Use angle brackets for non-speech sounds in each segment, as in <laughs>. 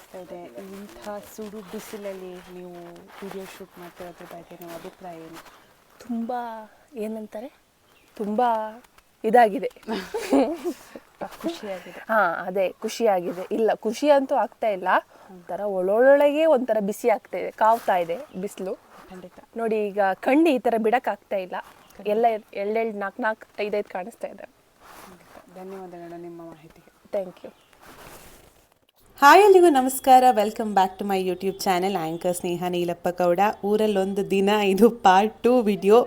ಅನಿಸ್ತಾ ಇದೆ. ಇಂಥ ಸುಡು ಬಿಸಿಲಲ್ಲಿ ನೀವು ವಿಡಿಯೋ ಶೂಟ್ ಮಾಡ್ತಿರೋದ್ರ ಬಗ್ಗೆ ನಿಮ್ಮ ಅಭಿಪ್ರಾಯ ಏನು? ತುಂಬ ಏನಂತಾರೆ? ತುಂಬ ಇದಾಗಿದೆ. <laughs> ಖುಷಿಯಾಗಿದೆ. ಹಾಂ ಅದೇ ಖುಷಿಯಾಗಿದೆ. ಇಲ್ಲ ಖುಷಿ ಅಂತೂ ಆಗ್ತಾ ಇಲ್ಲ. ಒಂಥರ ಒಳೊಳಗೆ ಒಂಥರ ಬಿಸಿ ಆಗ್ತಾ ಇದೆ ಕಾವ್ತಾ ಇದೆ ಬಿಸಿಲು. ಖಂಡಿತ. ನೋಡಿ ಈಗ ಕಣ್ಣು ಈ ಥರ ಬಿಡೋಕ್ಕಾಗ್ತಾ ಇಲ್ಲ. ಎಲ್ಲ ಎಳ್ಳೆಳ್ಳು ನಾಲ್ಕು ನಾಲ್ಕು ಐದೈದು ಕಾಣಿಸ್ತಾ ಇದೆ. ಧನ್ಯವಾದಗಳು ನಿಮ್ಮ ಮಾಹಿತಿಗೆ. ಥ್ಯಾಂಕ್ ಯು ಹಾಯ್ ಎಲ್ಲಿಗೂ ನಮಸ್ಕಾರ. Welcome back to my YouTube channel anchor Sneha Neelappa Gowda ಊರಲ್ಲೊಂದು ದಿನ ಇದು ಪಾರ್ಟ್ ಟು ವಿಡಿಯೋ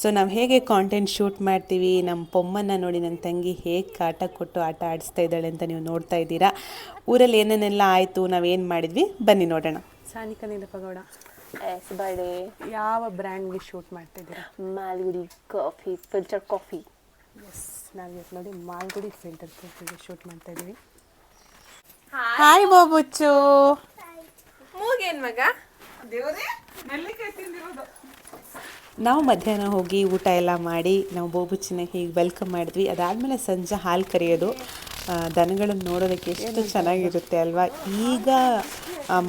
ಸೊ ನಾವು ಹೇಗೆ ಕಾಂಟೆಂಟ್ ಶೂಟ್ ಮಾಡ್ತೀವಿ ನಮ್ಮ ಪೊಮ್ಮನ್ನ ನೋಡಿ ನನ್ನ ತಂಗಿ ಹೇಗೆ ಕಾಟ ಕೊಟ್ಟು ಆಟ ಆಡಿಸ್ತಾ ಇದ್ದಾಳೆ ಅಂತ ನೀವು ನೋಡ್ತಾ ಇದ್ದೀರಾ. ಊರಲ್ಲಿ ಏನೇನೆಲ್ಲ ಆಯಿತು ನಾವೇನು ಮಾಡಿದ್ವಿ? ಬನ್ನಿ ನೋಡೋಣ. ಸಾನಿಕಾ ನೀಲಪ್ಪಗೌಡ ಎಸ್ ಬರ್ಡೇ ಯಾವ ಬ್ರ್ಯಾಂಡ್ಗೆ ಶೂಟ್ ಮಾಡ್ತಿದ್ದೀರಾ Malgudi coffee filter coffee yes ನಾವಿವತ್ತು ನೋಡಿ ಮಾಲ್ಗುಡಿ ಫಿಲ್ಟರ್ ಕಾಫಿಗೆ ಶೂಟ್ ಮಾಡ್ತಾ ಇದ್ದೀವಿ. ಹಾಯ್ ಬೋಬುಚ್ಚು ಮೂಗೇನ್ ಮಗ? ನಾವು ಮಧ್ಯಾಹ್ನ ಹೋಗಿ ಊಟ ಎಲ್ಲ ಮಾಡಿ ನಾವು ಬೋಬುಚ್ಚಿನ ಹೀಗೆ ವೆಲ್ಕಮ್ ಮಾಡಿದ್ವಿ. ಅದಾದಮೇಲೆ ಸಂಜೆ ಹಾಲು ಕರೆಯೋದು. ದನಗಳನ್ನು ನೋಡೋದಕ್ಕೆ ಎಷ್ಟು ಚೆನ್ನಾಗಿರುತ್ತೆ ಅಲ್ವಾ? ಈಗ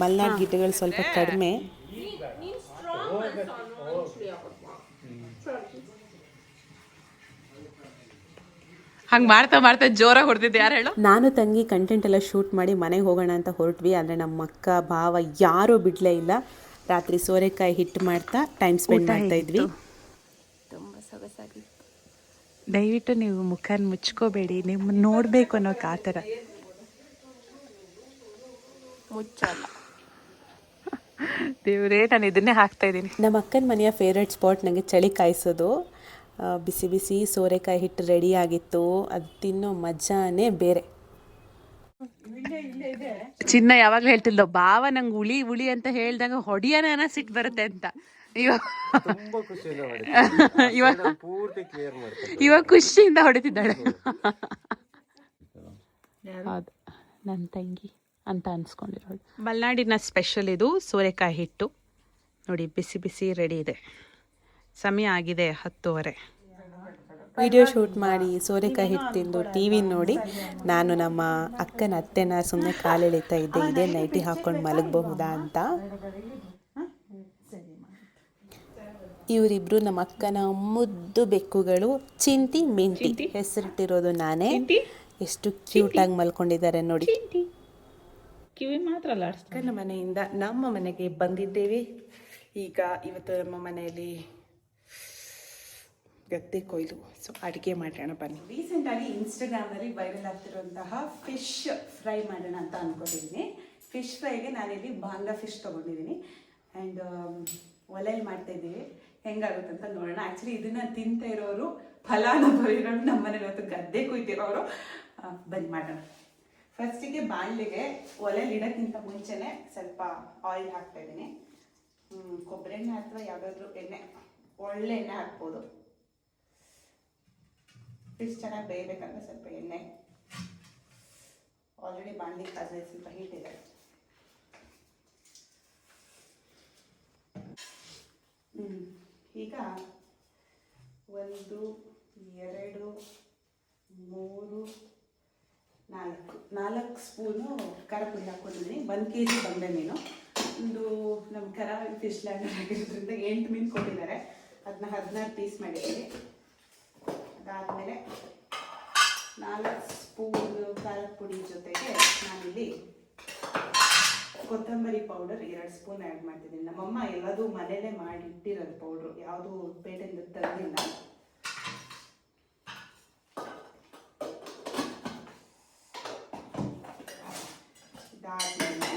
ಮಲೆನಾಡು ಗಿಡಗಳು ಸ್ವಲ್ಪ ಕಡಿಮೆ. ಹಂಗ್ ಮಾಡ್ತಾ ಮಾಡ್ತಾ ಜೋರಾಗಿ ಹೊಡೆದಿದ್ದೆ. ಯಾರು ಹೇಳು? ನಾನು ತಂಗಿ ಕಂಟೆಂಟ್ ಎಲ್ಲ ಶೂಟ್ ಮಾಡಿ ಮನೆಗೆ ಹೋಗೋಣ ಅಂತ ಹೊರಟ್ವಿ. ಆದರೆ ನಮ್ಮ ಅಕ್ಕ ಭಾವ ಯಾರೂ ಬಿಡಲೇ ಇಲ್ಲ. ರಾತ್ರಿ ಸೋರೆಕಾಯಿ ಹಿಟ್ಟು ಮಾಡ್ತಾ ಟೈಮ್ ಸ್ಪೆಂಡ್ ಮಾಡ್ತಾ ಇದ್ವಿ. ತುಂಬ ಸೊಗಸಾಗಿತ್ತು. ದಯವಿಟ್ಟು ನೀವು ಮುಖನ ಮುಚ್ಕೋಬೇಡಿ. ನಿಮ್ಮ ನೋಡ್ಬೇಕು ಅನ್ನೋ ಕಾತರ. ಮುಚ್ಚಲ್ಲ. ದೇವ್ರೇ ನಾನು ಇದನ್ನೇ ಹಾಕ್ತಾ ಇದ್ದೀನಿ. ನಮ್ಮ ಅಕ್ಕನ ಮನೆಯ ಫೇವ್ರೆಟ್ ಸ್ಪಾಟ್ ನನಗೆ ಚಳಿ ಕಾಯಿಸೋದು. ಆ, ಬಿಸಿ ಬಿಸಿ ಸೋರೆಕಾಯಿ ಹಿಟ್ಟು ರೆಡಿ ಆಗಿತ್ತು. ಅದು ತಿನ್ನೋ ಮಜಾನೇ ಬೇರೆ. ಚಿನ್ನ ಯಾವಾಗ್ಲೂ ಹೇಳ್ತಿಲ್ದೋ ಬಾವ ನಂಗೆ ಉಳಿ ಉಳಿ ಅಂತ ಹೇಳ್ದಾಗ ಹೊಡಿಯನ ಸಿಟ್ಟು ಬರುತ್ತೆ ಅಂತ. ಇವಾಗ ಇವಾಗ ಇವಾಗ ಖುಷಿಯಿಂದ ಹೊಡಿತಿದ್ದಾಳೆ. ಹೌದು. ನನ್ನ ತಂಗಿ ಅಂತ ಅನ್ಸ್ಕೊಂಡಿರೋಳು. ಮಲ್ನಾಡಿನ ಸ್ಪೆಷಲ್ ಇದು ಸೋರೆಕಾಯಿ ಹಿಟ್ಟು. ನೋಡಿ ಬಿಸಿ ಬಿಸಿ ರೆಡಿ ಇದೆ. ಸಮಯ ಆಗಿದೆ ಹತ್ತುವರೆ. ವಿಡಿಯೋ ಶೂಟ್ ಮಾಡಿ ಸೋರೆಕಾಯಿ ಹಿಟ್ಟು ತಿಂದು ಟಿ ವಿ ನೋಡಿ ನಾನು ನಮ್ಮ ಅಕ್ಕನ ಅತ್ತೆನ ಸುಮ್ಮನೆ ಕಾಲೆಳಿತಾ ಇದ್ದೆ ಇದೇ ನೈಟಿ ಹಾಕ್ಕೊಂಡು ಮಲಗಬಹುದಾ ಅಂತ. ಇವರಿಬ್ರು ನಮ್ಮ ಅಕ್ಕನ ಮುದ್ದು ಬೆಕ್ಕುಗಳು ಚಿಂತಿ ಮಿಂತಿ ಹೆಸರಿಟ್ಟಿರೋದು ನಾನೇ. ಎಷ್ಟು ಕ್ಯೂಟಾಗಿ ಮಲ್ಕೊಂಡಿದ್ದಾರೆ ನೋಡಿ. ಕಿವಿ ಮಾತ್ರ ಅಲ್ಲ ಅಕ್ಕನ ಮನೆಯಿಂದ ನಮ್ಮ ಮನೆಗೆ ಬಂದಿದ್ದೇವೆ. ಈಗ ಇವತ್ತು ನಮ್ಮ ಮನೆಯಲ್ಲಿ ಗದ್ದೆ ಕೊಯ್ಲು. ಸೊ ಅಡುಗೆ ಮಾಡೋಣ ಬನ್ನಿ. ರೀಸೆಂಟಾಗಿ ಇನ್ಸ್ಟಾಗ್ರಾಮಲ್ಲಿ ವೈರಲ್ ಆಗ್ತಿರುವಂತಹ ಫಿಶ್ ಫ್ರೈ ಮಾಡೋಣ ಅಂತ ಅಂದ್ಕೊಂಡಿದ್ದೀನಿ ಫಿಶ್ ಫ್ರೈಗೆ ನಾನಿಲ್ಲಿ ಬಾಂಗ್ಲಾ ಫಿಶ್ ತೊಗೊಂಡಿದ್ದೀನಿ. ಆ್ಯಂಡ್ ಒಲೆಯಲ್ಲಿ ಮಾಡ್ತಾ ಇದ್ದೀವಿ. ಹೆಂಗಾಗುತ್ತೆ ಅಂತ ನೋಡೋಣ. ಆ್ಯಕ್ಚುಲಿ ಇದನ್ನು ತಿಂತಾ ಇರೋರು ಫಲಾನುಭವಿಗಳು ನಮ್ಮ ಮನೇಲಿ ಇವತ್ತು ಗದ್ದೆ ಕುಯ್ತಿರೋರು ಬನ್ನಿ ಮಾಡೋಣ. ಫಸ್ಟಿಗೆ ಬಾಣಲೆಗೆ ಒಲೆಯಲ್ಲಿ ಇಡೋಕ್ಕಿಂತ ಮುಂಚೆನೆ ಸ್ವಲ್ಪ ಆಯಿಲ್ ಹಾಕ್ತಾ ಇದ್ದೀನಿ. ಕೊಬ್ಬರಿ ಎಣ್ಣೆ ಅಥವಾ ಯಾವುದಾದ್ರೂ ಎಣ್ಣೆ, ಒಳ್ಳೆ ಎಣ್ಣೆ ಹಾಕ್ಬೋದು. ಫಿಶ್ ಚೆನ್ನಾಗಿ ಬೇಯಬೇಕಂದ್ರೆ ಸ್ವಲ್ಪ ಎಣ್ಣೆ ಆಲ್ರೆಡಿ ಬಾಣಲಿ ಕಾದ್ರೆ ಸ್ವಲ್ಪ ಹೀಟ್ ಇದೆ. ಈಗ ಒಂದು, ಎರಡು, ಮೂರು, ನಾಲ್ಕು. ನಾಲ್ಕು ಸ್ಪೂನು ಖಾರ ಪುಡಿ ಹಾಕ್ಕೊಂಡಿದ್ದೀನಿ ಒಂದು ಕೆ ಜಿ ಬಂದೆ ಮೀನು. ಒಂದು ನಮ್ಮ ಕರಾವಳಿ ಫಿಶ್ ಲ್ಯಾಂಡ್ ಆಗಿರೋದ್ರಿಂದ ಎಂಟು ಮೀನು ಕೊಟ್ಟಿದ್ದಾರೆ. ಅದನ್ನ ಹದಿನಾರು ಪೀಸ್ ಮಾಡಿದ್ದೀನಿ. ಅದಾದಮೇಲೆ ನಾಲ್ಕು ಸ್ಪೂನ್ ಖಾರದ ಪುಡಿ ಜೊತೆಗೆ ನಾನಿಲ್ಲಿ ಕೊತ್ತಂಬರಿ ಪೌಡರ್ ಎರಡು ಸ್ಪೂನ್ ಆ್ಯಡ್ ಮಾಡ್ತಿದ್ದೀನಿ. ನಮ್ಮಮ್ಮ ಎಲ್ಲದೂ ಮನೇಲೇ ಮಾಡಿ ಇಟ್ಟಿರೋದು ಪೌಡ್ರು. ಯಾವುದು ಪೇಟೆಯಿಂದ ತಂದಿಲ್ಲ ಇದಾದ್ಮೇಲೆ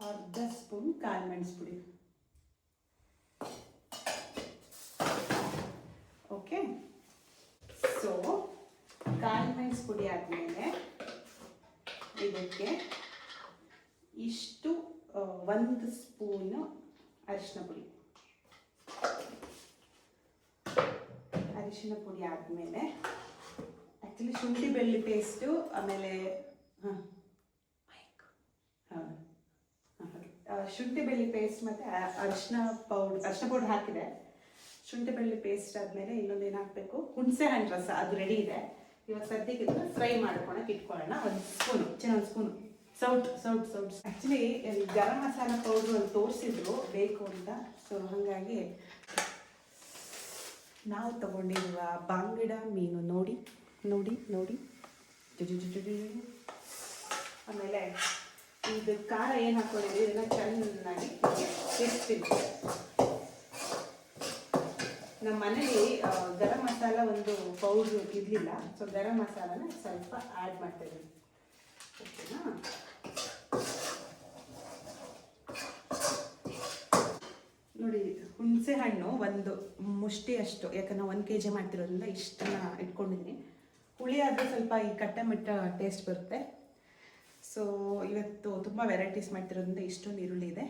ಅರ್ಧ ಪುಡಿ ಓಕೆ ಸೊ ಕಾಳು ಪುಡಿ ಆದಮೇಲೆ ಇದಕ್ಕೆ ಇಷ್ಟು ಒಂದು ಸ್ಪೂನು ಅರಿಶಿನ ಪುಡಿ. ಅರಿಶಿನ ಪುಡಿ ಆದಮೇಲೆ ಆ್ಯಕ್ಚುಲಿ ಶುಂಠಿ ಬೆಳ್ಳಿ ಪೇಸ್ಟು ಆಮೇಲೆ, ಹಾಂ ಹೌದು ಆ, ಶುಂಠಿ ಬೆಳ್ಳಿ ಪೇಸ್ಟ್ ಮತ್ತು ಅರಿಶಿನ ಪೌಡ್ರ್ ಅರಿಶಿನ ಪೌಡ್ರ್ ಹಾಕಿದೆ. ಶುಂಠಿ ಬೆಳ್ಳಿ ಪೇಸ್ಟ್ ಆದಮೇಲೆ ಇನ್ನೊಂದು ಏನು ಹಾಕಬೇಕು? ಹುಣಸೆ ಹಣ್ಣು ರಸ, ಅದು ರೆಡಿ ಇದೆ. ಇವಾಗ ಸದ್ಯಕ್ಕೆ ಫ್ರೈ ಮಾಡ್ಕೊಳಕ್ಕೆ ಇಟ್ಕೊಳ್ಳೋಣ. ಒಂದು ಸ್ಪೂನು ಚಿನ್ನ ಒಂದು ಸ್ಪೂನು ಸೌಟ್ ಸೌಟ್ ಸೌಟ್ ಆ್ಯಕ್ಚುಲಿ ಗರಂ ಮಸಾಲ ಪೌಡ್ರು ಅಲ್ಲಿ ತೋರಿಸಿದ್ರು, ಬೇಕು ಅಂತ. ಸೊ ಹಾಗಾಗಿ ನಾವು ತಗೊಂಡಿರುವ ಬಾಂಗಿಡ ಮೀನು ನೋಡಿ ನೋಡಿ ನೋಡಿ. ಆಮೇಲೆ ಇದು ಖಾರ ಏನು ಹಾಕ್ಕೊಂಡಿದ್ದೀವಿ ಇದನ್ನ ಚೆನ್ನಾಗಿ ತಿರ್ಸ್ತೀನಿ ನಮ್ಮ ಮನೇಲಿ ಗರಂ ಮಸಾಲ ಒಂದು ಪೌಡ್ರು ಇರಲಿಲ್ಲ. ಸೊ ಗರಂ ಮಸಾಲನ ಸ್ವಲ್ಪ ಆ್ಯಡ್ ಮಾಡ್ತಾ ಇದ್ದೀನಿ ಓಕೆನಾ? ನೋಡಿ, ಹುಣಸೆ ಹಣ್ಣು ಒಂದು ಮುಷ್ಟಿ ಅಷ್ಟು. ಯಾಕಂದ್ರೆ ಒಂದು ಕೆ ಜಿ ಮಾಡ್ತಿರೋದ್ರಿಂದ ಇಷ್ಟನ್ನ ಇಟ್ಕೊಂಡಿದ್ದೀನಿ. ಹುಳಿ ಆದರೆ ಸ್ವಲ್ಪ ಈ ಕಟ್ಟೆ ಮಿಟ್ಟ ಟೇಸ್ಟ್ ಬರುತ್ತೆ. ಸೊ ಇವತ್ತು ತುಂಬ ವೆರೈಟೀಸ್ ಮಾಡ್ತಿರೋದ್ರಿಂದ ಇಷ್ಟೊಂದು ಈರುಳ್ಳಿ ಇದೆ.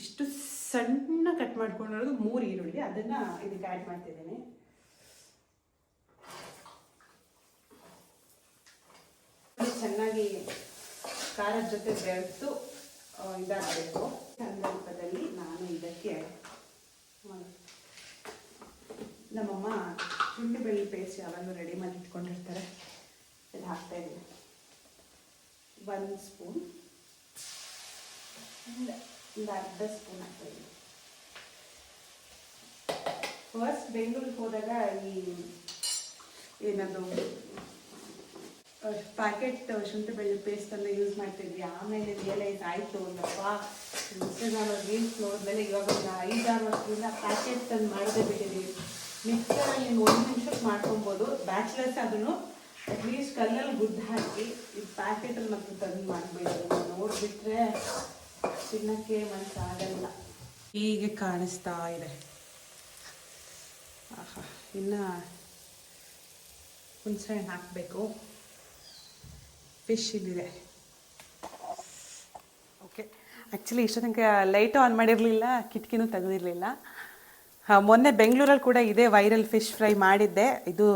ಇಷ್ಟು ಸಣ್ಣ ಕಟ್ ಮಾಡ್ಕೊಂಡಿರೋದು ಮೂರು ಈರುಳ್ಳಿ. ಅದನ್ನು ಇದಕ್ಕೆ ಆ್ಯಡ್ ಮಾಡ್ತಿದ್ದೀನಿ. ಚೆನ್ನಾಗಿ ಖಾರದ ಜೊತೆ ಬೆರೆತು ಇದಾಗಬೇಕು. ಸಂದರ್ಭದಲ್ಲಿ ನಾನು ಇದಕ್ಕೆ ನಮ್ಮಮ್ಮ ಶುಂಠಿ ಬೆಳ್ಳುಳ್ಳಿ ಪೇಸ್ಟ್ ಯಾವಾಗಲೂ ರೆಡಿ ಮಾಡಿ ಇಟ್ಕೊಂಡಿರ್ತಾರೆ. ಇದು ಹಾಕ್ತಾ ಇದ್ದೀನಿ. ಒಂದು ಸ್ಪೂನ್ ಒಂದು ಅರ್ಧ ಸ್ಪೂನ್ ಹಾಕ್ತಾ ಇದ್ದೀನಿ ಫಸ್ಟ್ ಬೆಂಗಳೂರಿಗೆ ಹೋದಾಗ ಈ ಏನದು ಪ್ಯಾಕೆಟ್ ಶುಂಠಿ ಬೆಳ್ಳುಳ್ಳಿ ಪೇಸ್ಟ್ ಅನ್ನ ಯೂಸ್ ಮಾಡ್ತಿದ್ವಿ ಆಮೇಲೆ ರಿಯಲೈಸ್ ಆಯಿತು ಯಪ್ಪ ಏನು ಫ್ಲೋರ್ ನೋಡಿದ್ಮೇಲೆ ಇವಾಗ ಒಂದು ಐದಾರು ವರ್ಷದಿಂದ ಪ್ಯಾಕೆಟ್ ತಂದು ಮಾಡೋದೇ ಬಿಟ್ಟಿದ್ದೀವಿ ಮಿಕ್ಸರಲ್ಲಿ ಒಂದು ನಿಮಿಷಕ್ಕೆ ಮಾಡ್ಕೊಬೋದು ಬ್ಯಾಚುಲರ್ಸ್ ಅದನ್ನು ಅಟ್ಲೀಸ್ಟ್ ಕಲ್ಲಲ್ಲಿ ಗುಡ್ ಹಾಕಿ ಈ ಪ್ಯಾಕೆಟಲ್ಲಿ ಮತ್ತೆ ತಂದು ಮಾಡಬೇಡಿ ನೋಡಿಬಿಟ್ರೆ ತಿನ್ನಕ್ಕೆ ಮನಸ್ಸಾಗಲ್ಲ ಹೀಗೆ ಕಾಣಿಸ್ತಾ ಇದೆ. ಆಹಾ, ಇನ್ನು ಹುಣಸೆ ಹಣ್ಣು ಹಾಕಬೇಕು. ಫಿಶ್ ಇಲ್ಲಿದೆ. ಓಕೆ ಆ್ಯಕ್ಚುಲಿ ಇಷ್ಟು ತನಕ ಲೈಟು ಆನ್ ಮಾಡಿರಲಿಲ್ಲ, ಕಿಟಕಿನೂ ತೆಗೆದಿರಲಿಲ್ಲ. ಮೊನ್ನೆ ಬೆಂಗಳೂರಲ್ಲಿ ಕೂಡ ಇದೇ ವೈರಲ್ ಫಿಶ್ ಫ್ರೈ ಮಾಡಿದ್ದೆ. ಇದು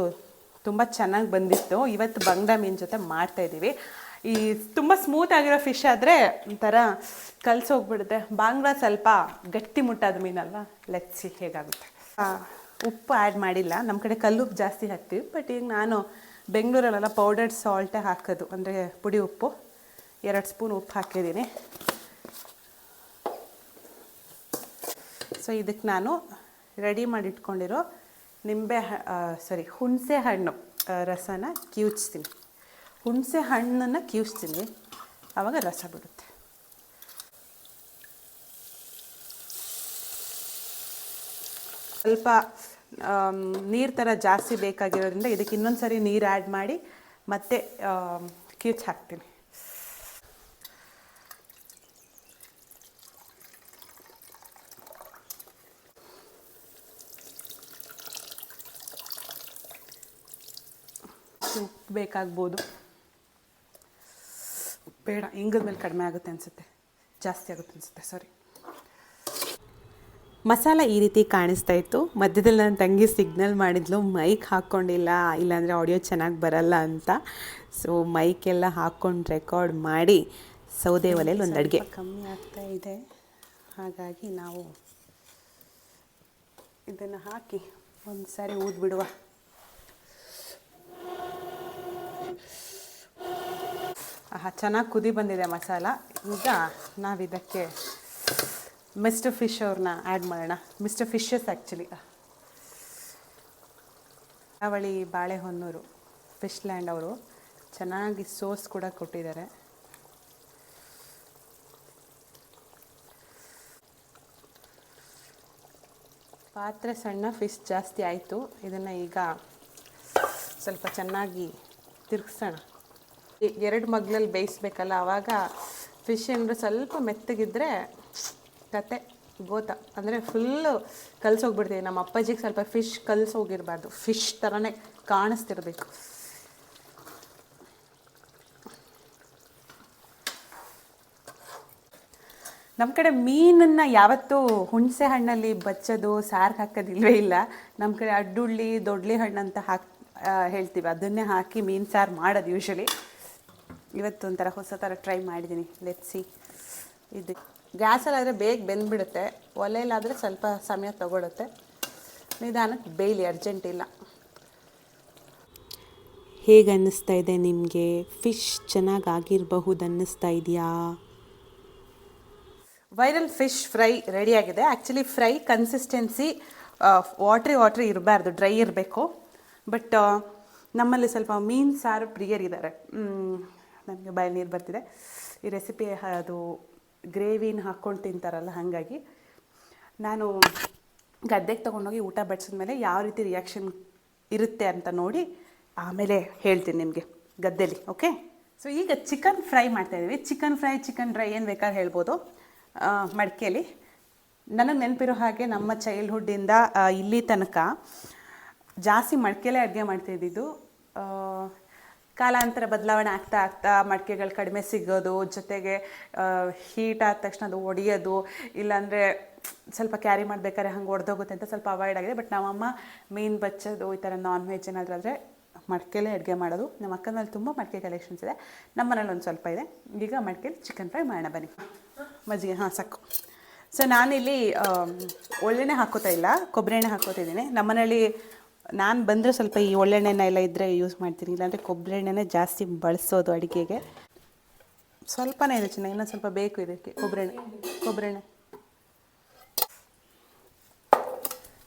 ತುಂಬ ಚೆನ್ನಾಗಿ ಬಂದಿತ್ತು. ಇವತ್ತು ಬಂಗ್ಡಾ ಮೀನು ಜೊತೆ ಮಾಡ್ತಾ ಇದ್ದೀವಿ ಈ ತುಂಬ ಸ್ಮೂತ್ ಆಗಿರೋ ಫಿಶ್ ಆದರೆ ಒಂಥರ ಕಲ್ಸಿ ಹೋಗ್ಬಿಡುತ್ತೆ. ಬಾಂಗ್ಲಾ ಸ್ವಲ್ಪ ಗಟ್ಟಿ ಮುಟ್ಟಾದ ಮೀನಲ್ವಾ ಲೆಚ್ಚಿ ಹೇಗಾಗುತ್ತೆ. ಉಪ್ಪು ಆ್ಯಡ್ ಮಾಡಿಲ್ಲ. ನಮ್ಮ ಕಡೆ ಕಲ್ಲು ಉಪ್ಪು ಜಾಸ್ತಿ ಹಾಕ್ತೀವಿ. ಬಟ್ ಈಗ ನಾನು ಬೆಂಗಳೂರಲ್ಲೆಲ್ಲ ಪೌಡರ್ಡ್ ಸಾಲ್ಟೇ ಹಾಕೋದು. ಅಂದರೆ ಪುಡಿ ಉಪ್ಪು. ಎರಡು ಸ್ಪೂನ್ ಉಪ್ಪು ಹಾಕಿದ್ದೀನಿ. ಸೊ ಇದಕ್ಕೆ ನಾನು ರೆಡಿ ಮಾಡಿ ಇಟ್ಕೊಂಡಿರೋ ನಿಂಬೆ ಸಾರಿ ಹುಣಸೆ ಹಣ್ಣು ರಸನ ಕಿವುಚ್ತೀನಿ. ಹುಣಸೆ ಹಣ್ಣನ್ನು ಕಿವುಚ್ತೀನಿ. ಆವಾಗ ರಸ ಬಿಡುತ್ತೆ. ಸ್ವಲ್ಪ ನೀರು ಥರ ಜಾಸ್ತಿ ಬೇಕಾಗಿರೋದ್ರಿಂದ ಇದಕ್ಕೆ ಇನ್ನೊಂದು ಸರಿ ನೀರು ಆ್ಯಡ್ ಮಾಡಿ ಮತ್ತೆ ಕಿವುಚ್ ಹಾಕ್ತೀನಿ ಉಪ್ಪು ಬೇಕಾಗ್ಬೋದು. ಬೇಡ ಹಿಂಗದ ಮೇಲೆ ಕಡಿಮೆ ಆಗುತ್ತೆ ಅನಿಸುತ್ತೆ. ಜಾಸ್ತಿ ಆಗುತ್ತೆ ಅನಿಸುತ್ತೆ ಸಾರಿ ಮಸಾಲ ಈ ರೀತಿ ಕಾಣಿಸ್ತಾ ಇತ್ತು. ಮಧ್ಯದಲ್ಲಿ ನನ್ನ ತಂಗಿ ಸಿಗ್ನಲ್ ಮಾಡಿದ್ಲು ಮೈಕ್ ಹಾಕ್ಕೊಂಡಿಲ್ಲ, ಇಲ್ಲಾಂದರೆ ಆಡಿಯೋ ಚೆನ್ನಾಗಿ ಬರಲ್ಲ ಅಂತ. ಸೊ ಮೈಕೆಲ್ಲ ಹಾಕ್ಕೊಂಡು ರೆಕಾರ್ಡ್ ಮಾಡಿ ಸೌದೆ ಒಲೆಯಲ್ಲಿ ಒಂದು ಅಡುಗೆ. ಕಮ್ಮಿ ಆಗ್ತಾ ಇದೆ. ಹಾಗಾಗಿ ನಾವು ಇದನ್ನು ಹಾಕಿ ಒಂದು ಸಾರಿ ಊದ್ಬಿಡುವ. ಚೆನ್ನಾಗಿ ಕುದಿ ಬಂದಿದೆ ಮಸಾಲ. ಈಗ ನಾವು ಇದಕ್ಕೆ ಮಿಸ್ಟರ್ ಫಿಶ್ ಅವ್ರನ್ನ ಆ್ಯಡ್ ಮಾಡೋಣ. ಮಿಸ್ಟರ್ ಫಿಶಸ್ ಆ್ಯಕ್ಚುಲಿ ಕರಾವಳಿ ಬಾಳೆಹೊನ್ನೂರು ಫಿಶ್ ಲ್ಯಾಂಡ್ ಅವರು ಚೆನ್ನಾಗಿ ಸೋಸ್ ಕೂಡ ಕೊಟ್ಟಿದ್ದಾರೆ. ಪಾತ್ರೆ ಸಣ್ಣ ಫಿಶ್ ಜಾಸ್ತಿ ಆಯಿತು. ಇದನ್ನು ಈಗ ಸ್ವಲ್ಪ ಚೆನ್ನಾಗಿ ತಿರುಗಿಸೋಣ. ಎರಡು ಮಗ್ನಲ್ಲಿ ಬೇಯಿಸ್ಬೇಕಲ್ಲ ಆವಾಗ ಫಿಶ್ ಏನಾದ್ರು ಸ್ವಲ್ಪ ಮೆತ್ತಗಿದ್ರೆ ಕತೆ, ಗೋತ. ಅಂದರೆ ಫುಲ್ಲು ಕಲ್ಸೋಗ್ಬಿಡ್ತೀವಿ ನಮ್ಮ ಅಪ್ಪಾಜಿಗೆ ಸ್ವಲ್ಪ ಫಿಶ್ ಕಲ್ಸೋಗಿರಬಾರ್ದು ಫಿಶ್ ಥರನೇ ಕಾಣಿಸ್ತಿರ್ಬೇಕು. ನಮ್ಮ ಕಡೆ ಮೀನನ್ನು ಯಾವತ್ತೂ ಹುಣಸೆ ಹಣ್ಣಲ್ಲಿ ಬಚ್ಚೋದು, ಸಾರ್ಗೆ ಹಾಕೋದು ಇಲ್ವೇ ಇಲ್ಲ. ನಮ್ಮ ಕಡೆ ಅಡ್ಡುಳ್ಳಿ ದೊಡ್ಲಿ ಹಣ್ಣು ಅಂತ ಹಾಕಿ ಹೇಳ್ತೀವಿ. ಅದನ್ನೇ ಹಾಕಿ ಮೀನು ಸಾರು ಮಾಡೋದು ಯೂಶಲಿ ಇವತ್ತು ಒಂಥರ ಹೊಸ ಥರ ಟ್ರೈ ಮಾಡಿದ್ದೀನಿ. ಲೆಟ್ಸಿ ಇದು ಗ್ಯಾಸಲ್ಲಾದರೆ ಬೇಗ ಬೆಂದ್ಬಿಡುತ್ತೆ. ಒಲೆಯಲ್ಲಾದರೆ ಸ್ವಲ್ಪ ಸಮಯ ತಗೊಳುತ್ತೆ. ನಿಧಾನಕ್ಕೆ ಬೇಯಲಿ ಅರ್ಜೆಂಟ್ ಇಲ್ಲ. ಹೇಗೆ ಅನ್ನಿಸ್ತಾ ಇದೆ ನಿಮಗೆ? ಫಿಶ್ ಚೆನ್ನಾಗಿ ಆಗಿರಬಹುದು ಅನ್ನಿಸ್ತಾ ಇದೆಯಾ ವೈರಲ್ ಫಿಶ್ ಫ್ರೈ ರೆಡಿಯಾಗಿದೆ actually fry consistency watery watery ಇರಬಾರ್ದು ಡ್ರೈ ಇರಬೇಕು. ಬಟ್ ನಮ್ಮಲ್ಲಿ ಸ್ವಲ್ಪ ಮೀನು ಸಾರು ಪ್ರಿಯರಿದ್ದಾರೆ. ನನಗೆ ಬಾಯಲ್ಲಿ ನೀರು ಬರ್ತಿದೆ. ಈ ರೆಸಿಪಿ ಅದು ಗ್ರೇವಿನ ಹಾಕ್ಕೊಂಡು ತಿಂತಾರಲ್ಲ, ಹಾಗಾಗಿ ನಾನು ಗದ್ದೆಗೆ ತೊಗೊಂಡೋಗಿ ಊಟ ಬಡಿಸಿದ್ಮೇಲೆ ಯಾವ ರೀತಿ ರಿಯಾಕ್ಷನ್ ಇರುತ್ತೆ ಅಂತ ನೋಡಿ ಆಮೇಲೆ ಹೇಳ್ತೀನಿ ನಿಮಗೆ ಗದ್ದೆಲಿ ಓಕೆ ಸೊ ಈಗ ಚಿಕನ್ ಫ್ರೈ ಮಾಡ್ತಾಯಿದ್ದೀವಿ ಚಿಕನ್ ಫ್ರೈ ಚಿಕನ್ ಡ್ರೈ ಏನು ಬೇಕಾದ್ರೆ ಹೇಳ್ಬೋದು. ಮಡಿಕೆಯಲ್ಲಿ ನನಗೆ ನೆನಪಿರೋ ಹಾಗೆ ನಮ್ಮ ಚೈಲ್ಡ್ಹುಡ್ಡಿಂದ ಇಲ್ಲಿ ತನಕ ಜಾಸ್ತಿ ಮಡಿಕೆಲೇ ಅಡುಗೆ ಮಾಡ್ತಾಯಿದ್ದಿದ್ದು ಕಾಲಾಂತರ ಬದಲಾವಣೆ ಆಗ್ತಾ ಆಗ್ತಾ ಮಡಿಕೆಗಳು ಕಡಿಮೆ ಸಿಗೋದು, ಜೊತೆಗೆ ಹೀಟ್ ಆದ ತಕ್ಷಣ ಅದು ಒಡೆಯೋದು, ಇಲ್ಲಾಂದರೆ ಸ್ವಲ್ಪ ಕ್ಯಾರಿ ಮಾಡಬೇಕಾದ್ರೆ ಹಂಗೆ ಒಡೆದೋಗುತ್ತೆ ಅಂತ ಸ್ವಲ್ಪ ಅವಾಯ್ಡ್ ಆಗಿದೆ. ಬಟ್ ನಮ್ಮಮ್ಮ ಮೀನು ಬಚ್ಚೋದು ಈ ಥರ ನಾನ್ ವೆಜ್ ಏನಾದರೂ ಆದರೆ ಮಡಿಕೆಲೇ ಅಡುಗೆ ಮಾಡೋದು. ನಮ್ಮ ಅಕ್ಕನಲ್ಲಿ ತುಂಬ ಮಡಿಕೆ ಕಲೆಕ್ಷನ್ಸ್ ಇದೆ. ನಮ್ಮ ಮನೇಲಿ ಒಂದು ಸ್ವಲ್ಪ ಇದೆ. ಈಗ ಮಡಿಕೆಲಿ ಚಿಕನ್ ಫ್ರೈ ಮಾಡೋಣ, ಬನ್ನಿ. ಮಜ್ಜಿಗೆ, ಹಾಂ, ಸಾಕು. ಸೊ ನಾನಿಲ್ಲಿ ಒಳ್ಳೆಣ್ಣೆ ಹಾಕೋತಾ ಇಲ್ಲ ಕೊಬ್ಬರಿ ಎಣ್ಣೆ ಹಾಕೋತಿದ್ದೀನಿ ನಮ್ಮನೇಲಿ ನಾನು ಬಂದರೆ ಸ್ವಲ್ಪ ಈ ಒಳ್ಳೆಣ್ಣೆನ ಎಲ್ಲ ಇದ್ದರೆ ಯೂಸ್ ಮಾಡ್ತೀನಿ. ಇಲ್ಲಾಂದರೆ ಕೊಬ್ಬರಿ ಎಣ್ಣೆನೇ ಜಾಸ್ತಿ ಬಳಸೋದು ಅಡುಗೆಗೆ. ಸ್ವಲ್ಪನೇ ಇದೆ ಚೆನ್ನಾಗಿ ಇನ್ನೊಂದು ಸ್ವಲ್ಪ ಬೇಕು ಇದಕ್ಕೆ. ಕೊಬ್ಬರಿ ಎಣ್ಣೆ ಕೊಬ್ಬರಿ ಎಣ್ಣೆ.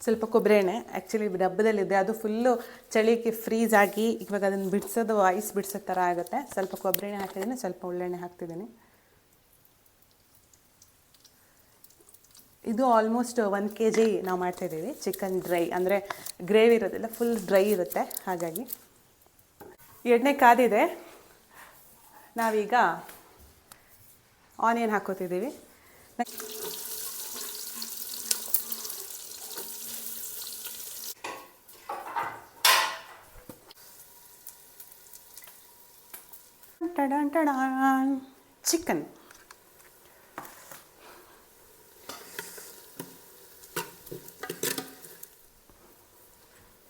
ಸ್ವಲ್ಪ ಕೊಬ್ಬರಿ ಎಣ್ಣೆ. ಆ್ಯಕ್ಚುಲಿ ಡಬ್ಬದಲ್ಲಿದೆ ಅದು ಫುಲ್ಲು ಚಳಿಗೆ ಫ್ರೀಸ್ ಆಗಿ ಇವಾಗ ಅದನ್ನು ಬಿಡಿಸೋದು ಐಸ್ ಬಿಡಿಸೋ ಥರ ಆಗುತ್ತೆ. ಸ್ವಲ್ಪ ಕೊಬ್ಬರಿ ಎಣ್ಣೆ ಹಾಕಿದ್ದೀನಿ, ಸ್ವಲ್ಪ ಒಳ್ಳೆಣ್ಣೆ ಹಾಕ್ತಿದ್ದೀನಿ. ಇದು ಆಲ್ಮೋಸ್ಟ್ ಒನ್ ಕೆ ಜಿ ನಾವು ಮಾಡ್ತಾಯಿದ್ದೀವಿ ಚಿಕನ್ ಡ್ರೈ ಅಂದರೆ ಗ್ರೇವಿ ಇರೋದಿಲ್ಲ ಫುಲ್ ಡ್ರೈ ಇರುತ್ತೆ. ಹಾಗಾಗಿ ಎಣ್ಣೆ ಕಾದಿದೆ. ನಾವೀಗ ಆನಿಯನ್ ಹಾಕೋತಿದ್ದೀವಿ ಟಡಾನ್ ಟಡಾನ್, ಚಿಕನ್.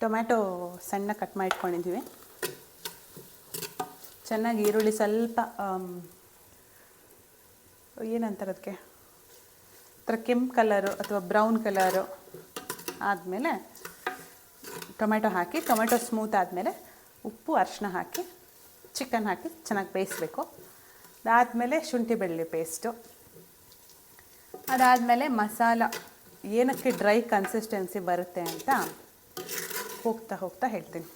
ಟೊಮ್ಯಾಟೊ ಸಣ್ಣ ಕಟ್ ಮಾಡಿ ಇಟ್ಕೊಂಡಿದ್ದೀವಿ ಚೆನ್ನಾಗಿ ಈರುಳ್ಳಿ ಸ್ವಲ್ಪ ಏನಂತಾರೆ ಅದಕ್ಕೆ? ಥರ ಕೆಂಪು ಕಲರು ಅಥವಾ ಬ್ರೌನ್ ಕಲರು ಆದಮೇಲೆ ಟೊಮೆಟೊ ಹಾಕಿ ಟೊಮೆಟೊ ಸ್ಮೂತ್ ಆದಮೇಲೆ ಉಪ್ಪು ಅರಿಶಿನ ಹಾಕಿ, ಚಿಕನ್ ಹಾಕಿ ಚೆನ್ನಾಗಿ ಬೇಯಿಸ್ಬೇಕು. ಅದಾದಮೇಲೆ ಶುಂಠಿ ಬೆಳ್ಳುಳ್ಳಿ ಪೇಸ್ಟು. ಅದಾದಮೇಲೆ ಮಸಾಲ. ಏನಕ್ಕೆ ಡ್ರೈ ಕನ್ಸಿಸ್ಟೆನ್ಸಿ ಬರುತ್ತೆ ಅಂತ ಹೋಗ್ತಾ ಹೋಗ್ತಾ ಹೇಳ್ತೀನಿ.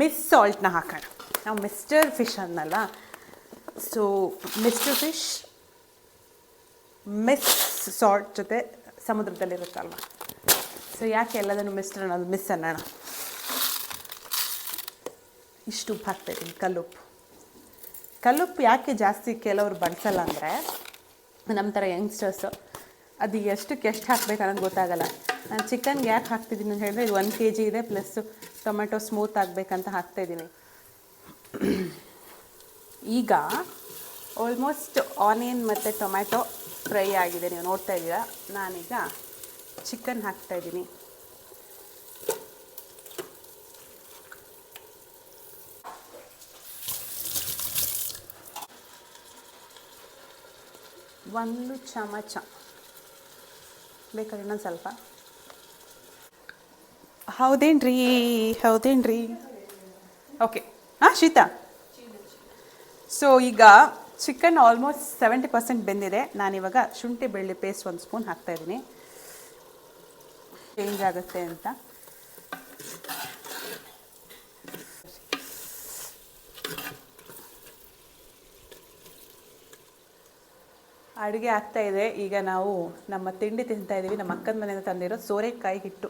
ಮಿಸ್ ಸಾಲ್ಟ್ನ ಹಾಕೋಣ. ನಾವು ಮಿಸ್ಟರ್ ಫಿಶ್ ಅನ್ನಲ್ಲ. So mister fish miss salt ಜೊತೆ ಸಮುದ್ರದಲ್ಲಿರುತ್ತಲ್ವ ಸೊ ಯಾಕೆ ಎಲ್ಲದನ್ನು ಮಿಸ್ಟರ್ ಅನ್ನೋದು ಮಿಸ್ ಅನ್ನೋಣ? ಇಷ್ಟು ಉಪ್ಪು ಹಾಕ್ತಾಯಿದ್ದೀನಿ ಕಲ್ಲುಪ್ಪು. ಕಲ್ಲುಪ್ಪು ಯಾಕೆ ಜಾಸ್ತಿ ಕೆಲವರು ಬಳಸಲ್ಲ ಅಂದರೆ ನಮ್ಮ ಥರ ಯಂಗ್ಸ್ಟರ್ಸು ಅದು ಎಷ್ಟಕ್ಕೆ ಎಷ್ಟು ಹಾಕ್ಬೇಕು ಅನ್ನೋದು ಗೊತ್ತಾಗಲ್ಲ. ನಾನು ಚಿಕನ್ಗೆ ಯಾಕೆ ಹಾಕ್ತಿದ್ದೀನಿ ಅಂತ ಹೇಳಿದ್ರೆ ಇದು ಒಂದು ಕೆ ಜಿ ಇದೆ ಪ್ಲಸ್ಸು ಟೊಮೆಟೊ ಸ್ಮೂತ್ ಆಗಬೇಕಂತ ಹಾಕ್ತಾಯಿದ್ದೀನಿ ಈಗ ಆಲ್ಮೋಸ್ಟ್ ಆನಿಯನ್ ಮತ್ತು ಟೊಮ್ಯಾಟೊ ಫ್ರೈ ಆಗಿದೆ, ನೀವು ನೋಡ್ತಾ ಇದ್ದೀರಾ? ನಾನೀಗ ಚಿಕನ್ ಹಾಕ್ತಾಯಿದ್ದೀನಿ ಒಂದು ಚಮಚ. ಬೇಕಾದ್ರೆ ಇನ್ನೊಂದು ಸ್ವಲ್ಪ. ಹೌದೇನ್ರಿ? ಹೌದೇನ್ರಿ? ಓಕೆ ಹಾಂ, ಶೀತಾ. ಸೊ ಈಗ ಚಿಕನ್ ಆಲ್ಮೋಸ್ಟ್ ಸೆವೆಂಟಿ ಪರ್ಸೆಂಟ್ ಬೆಂದಿದೆ. ನಾನಿವಾಗ ಶುಂಠಿ ಬೆಳ್ಳಿ ಪೇಸ್ಟ್ ಒಂದು ಸ್ಪೂನ್ ಹಾಕ್ತಾಯಿದ್ದೀನಿ ಚೇಂಜ್ ಆಗುತ್ತೆ ಅಂತ. ಅಡುಗೆ ಆಗ್ತಾ ಇದೆ. ಈಗ ನಾವು ನಮ್ಮ ತಿಂಡಿ ತಿಂತಾ ಇದ್ದೀವಿ ನಮ್ಮ ಅಕ್ಕನ ಮನೆಯಿಂದ ತಂದಿರೋ ಸೋರೆಕಾಯಿ ಹಿಟ್ಟು.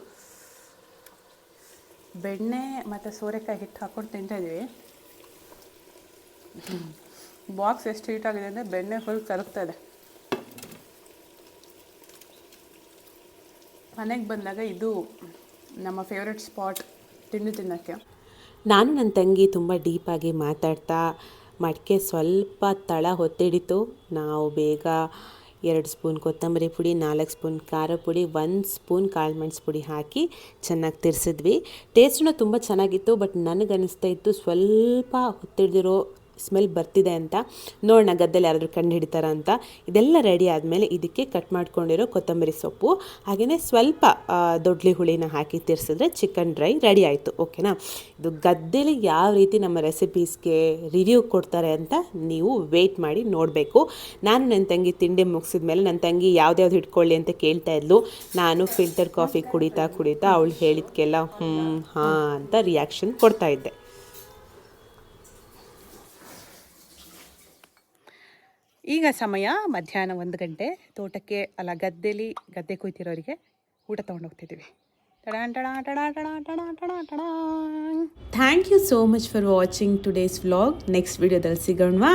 ಬೆಣ್ಣೆ ಮತ್ತು ಸೋರೆಕಾಯಿ ಹಿಟ್ಟು ಹಾಕ್ಕೊಂಡು ತಿಂತಾ ಇದ್ದೀವಿ ಬಾಕ್ಸ್ ಎಷ್ಟು ಆಗಿದೆ ಅಂದರೆ ಬೆಣ್ಣೆ ಫುಲ್ ಕರಗ್ತಾ ಇದೆ. ಮನೆಗೆ ಬಂದಾಗ ಇದು ನಮ್ಮ ಫೇವ್ರೆಟ್ ಸ್ಪಾಟ್ ತಿಂಡಿ ತಿನ್ನೋಕ್ಕೆ. ನಾನು ನನ್ನ ತಂಗಿ ತುಂಬ ಡೀಪಾಗಿ ಮಾತಾಡ್ತಾ ಮಡಿಕೆ ಸ್ವಲ್ಪ ತಳ ಹೊತ್ತಿಡಿತು. ನಾವು ಬೇಗ ಎರಡು ಸ್ಪೂನ್ ಕೊತ್ತಂಬರಿ ಪುಡಿ, ನಾಲ್ಕು ಸ್ಪೂನ್ ಖಾರ ಪುಡಿ, ಒಂದು ಸ್ಪೂನ್ ಕಾಳು ಮೆಣಸು ಪುಡಿ ಹಾಕಿ ಚೆನ್ನಾಗಿ ತಿರ್ಸಿದ್ವಿ. ಟೇಸ್ಟ್ನೂ ತುಂಬ ಚೆನ್ನಾಗಿತ್ತು, ಬಟ್ ನನಗನ್ನಿಸ್ತಾ ಇತ್ತು ಸ್ವಲ್ಪ ಹೊತ್ತಿಡ್ದಿರೋ ಸ್ಮೆಲ್ ಬರ್ತಿದೆ ಅಂತ ನೋಡೋಣ, ಗದ್ದೆಲಿ ಯಾರಾದರೂ ಕಂಡು ಹಿಡಿತಾರ ಅಂತ. ಇದೆಲ್ಲ ರೆಡಿ ಆದಮೇಲೆ ಇದಕ್ಕೆ ಕಟ್ ಮಾಡ್ಕೊಂಡಿರೋ ಕೊತ್ತಂಬರಿ ಸೊಪ್ಪು ಹಾಗೆಯೇ ಸ್ವಲ್ಪ ದೊಡ್ಲಿ ಹುಳಿನ ಹಾಕಿ ತಿರ್ಸಿದ್ರೆ ಚಿಕನ್ ಡ್ರೈ ರೆಡಿ ಆಯಿತು ಓಕೆನಾ ಇದು ಗದ್ದೆಲಿ ಯಾವ ರೀತಿ ನಮ್ಮ ರೆಸಿಪೀಸ್ಗೆ ರಿವ್ಯೂ ಕೊಡ್ತಾರೆ ಅಂತ ನೀವು ವೆಯ್ಟ್ ಮಾಡಿ ನೋಡಬೇಕು. ನಾನು ನನ್ನ ತಂಗಿ ತಿಂಡಿ ಮುಗಿಸಿದ ಮೇಲೆ ನನ್ನ ತಂಗಿ ಯಾವ್ದ್ಯಾವ್ದು ಹಿಡ್ಕೊಳ್ಳಿ ಅಂತ ಕೇಳ್ತಾ ಇದ್ಲು. ನಾನು ಫಿಲ್ಟರ್ ಕಾಫಿ ಕುಡಿತಾ ಕುಡಿತಾ ಅವಳು ಹೇಳಿದ್ಕೆಲ್ಲ ಹ್ಞೂ ಹಾಂ, ಅಂತ ರಿಯಾಕ್ಷನ್ ಕೊಡ್ತಾ ಇದ್ದೆ. ಈಗ ಸಮಯ ಮಧ್ಯಾಹ್ನ ಒಂದು ಗಂಟೆ. ತೋಟಕ್ಕೆ, ಅಲ್ಲ ಗದ್ದೆಲಿ, ಗದ್ದೆ ಕುಯ್ತಿರೋರಿಗೆ ಊಟ ತೊಗೊಂಡೋಗ್ತಿದ್ದೀವಿ thank you so much for watching today's vlog next ವಿಡಿಯೋದಲ್ಲಿ ಸಿಗೋಣವಾ?